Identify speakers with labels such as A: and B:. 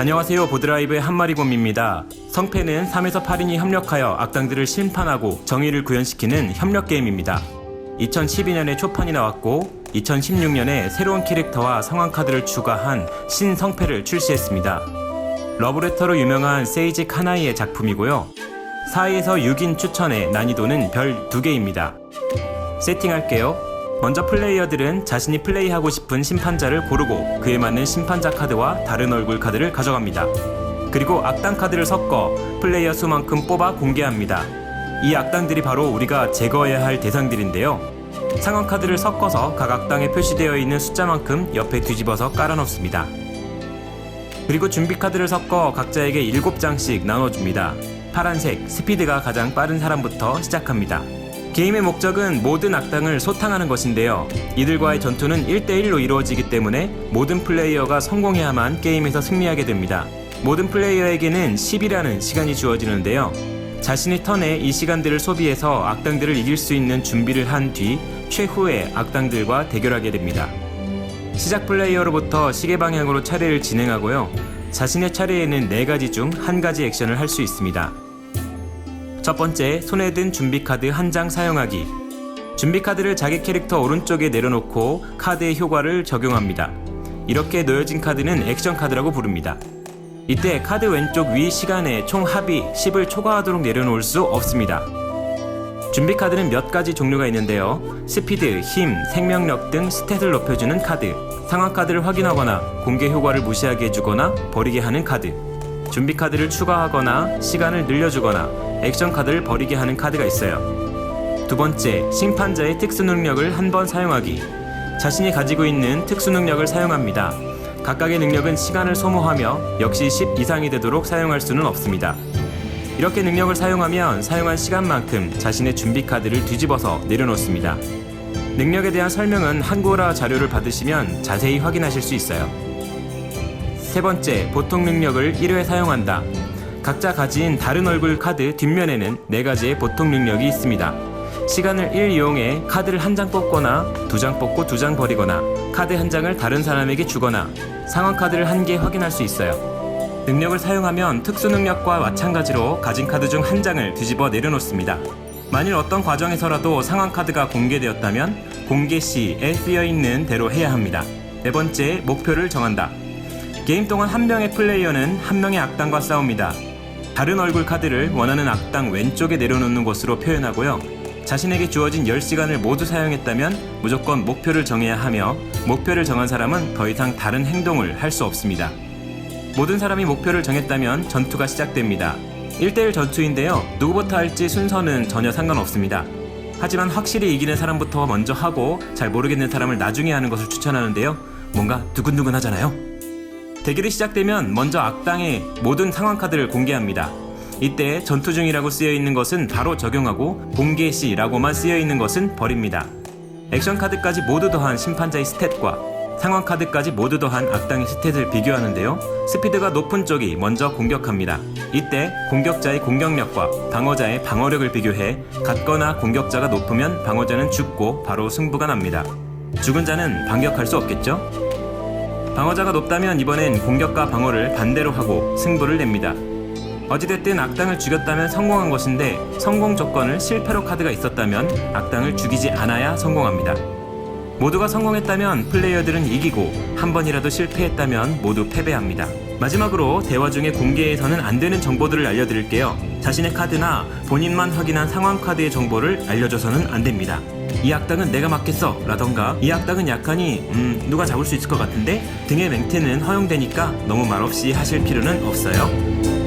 A: 안녕하세요 보드라이브의 한마리곰입니다. 성패는 3에서 8인이 협력하여 악당들을 심판하고 정의를 구현시키는 협력 게임입니다. 2012년에 초판이 나왔고 2016년에 새로운 캐릭터와 상황 카드를 추가한 신성패를 출시했습니다. 러브레터로 유명한 세이지 카나이의 작품이고요. 4에서 6인 추천의 난이도는 별 2개입니다. 세팅할게요. 먼저 플레이어들은 자신이 플레이하고 싶은 심판자를 고르고 그에 맞는 심판자 카드와 다른 얼굴 카드를 가져갑니다. 그리고 악당 카드를 섞어 플레이어 수만큼 뽑아 공개합니다. 이 악당들이 바로 우리가 제거해야 할 대상들인데요. 상황 카드를 섞어서 각 악당에 표시되어 있는 숫자만큼 옆에 뒤집어서 깔아놓습니다. 그리고 준비 카드를 섞어 각자에게 7장씩 나눠줍니다. 파란색, 스피드가 가장 빠른 사람부터 시작합니다. 게임의 목적은 모든 악당을 소탕하는 것인데요. 이들과의 전투는 1대1로 이루어지기 때문에 모든 플레이어가 성공해야만 게임에서 승리하게 됩니다. 모든 플레이어에게는 10이라는 시간이 주어지는데요. 자신의 턴에 이 시간들을 소비해서 악당들을 이길 수 있는 준비를 한 뒤 최후의 악당들과 대결하게 됩니다. 시작 플레이어로부터 시계 방향으로 차례를 진행하고요. 자신의 차례에는 네 가지 중한 가지 액션을 할 수 있습니다. 첫 번째, 손에 든 준비 카드 한 장 사용하기. 준비 카드를 자기 캐릭터 오른쪽에 내려놓고 카드의 효과를 적용합니다. 이렇게 놓여진 카드는 액션 카드라고 부릅니다. 이때 카드 왼쪽 위 시간에 총 합이 10을 초과하도록 내려놓을 수 없습니다. 준비 카드는 몇 가지 종류가 있는데요. 스피드, 힘, 생명력 등 스탯을 높여주는 카드, 상황 카드를 확인하거나 공개 효과를 무시하게 해주거나 버리게 하는 카드, 준비 카드를 추가하거나 시간을 늘려주거나 액션 카드를 버리게 하는 카드가 있어요. 두 번째, 심판자의 특수 능력을 한 번 사용하기. 자신이 가지고 있는 특수 능력을 사용합니다. 각각의 능력은 시간을 소모하며 역시 10 이상이 되도록 사용할 수는 없습니다. 이렇게 능력을 사용하면 사용한 시간만큼 자신의 준비 카드를 뒤집어서 내려놓습니다. 능력에 대한 설명은 한국어라 자료를 받으시면 자세히 확인하실 수 있어요. 세 번째, 보통 능력을 1회 사용한다. 각자 가진 다른 얼굴 카드 뒷면에는 네 가지의 보통 능력이 있습니다. 시간을 1 이용해 카드를 한 장 뽑거나 두 장 뽑고 두 장 버리거나 카드 한 장을 다른 사람에게 주거나 상황 카드를 한 개 확인할 수 있어요. 능력을 사용하면 특수 능력과 마찬가지로 가진 카드 중 한 장을 뒤집어 내려놓습니다. 만일 어떤 과정에서라도 상황 카드가 공개되었다면 공개 시에 쓰여 있는 대로 해야 합니다. 네 번째, 목표를 정한다. 게임 동안 한 명의 플레이어는 한 명의 악당과 싸웁니다. 다른 얼굴 카드를 원하는 악당 왼쪽에 내려놓는 것으로 표현하고요. 자신에게 주어진 10시간을 모두 사용했다면 무조건 목표를 정해야 하며 목표를 정한 사람은 더 이상 다른 행동을 할 수 없습니다. 모든 사람이 목표를 정했다면 전투가 시작됩니다. 1대1 전투인데요. 누구부터 할지 순서는 전혀 상관없습니다. 하지만 확실히 이기는 사람부터 먼저 하고 잘 모르겠는 사람을 나중에 하는 것을 추천하는데요. 뭔가 두근두근 하잖아요. 대결이 시작되면 먼저 악당의 모든 상황 카드를 공개합니다. 이때 전투 중이라고 쓰여 있는 것은 바로 적용하고 공개 시라고만 쓰여 있는 것은 버립니다. 액션 카드까지 모두 더한 심판자의 스탯과 상황 카드까지 모두 더한 악당의 스탯을 비교하는데요. 스피드가 높은 쪽이 먼저 공격합니다. 이때 공격자의 공격력과 방어자의 방어력을 비교해 같거나 공격자가 높으면 방어자는 죽고 바로 승부가 납니다. 죽은 자는 반격할 수 없겠죠? 방어자가 높다면 이번엔 공격과 방어를 반대로 하고 승부를 냅니다. 어찌됐든 악당을 죽였다면 성공한 것인데 성공 조건을 실패로 카드가 있었다면 악당을 죽이지 않아야 성공합니다. 모두가 성공했다면 플레이어들은 이기고 한 번이라도 실패했다면 모두 패배합니다. 마지막으로 대화 중에 공개해서는 안 되는 정보들을 알려드릴게요. 자신의 카드나 본인만 확인한 상황 카드의 정보를 알려줘서는 안 됩니다. 이 악당은 내가 맞겠어 라던가 이 악당은 약하니 음 누가 잡을 수 있을 것 같은데 등의 맹태는 허용되니까 너무 말없이 하실 필요는 없어요.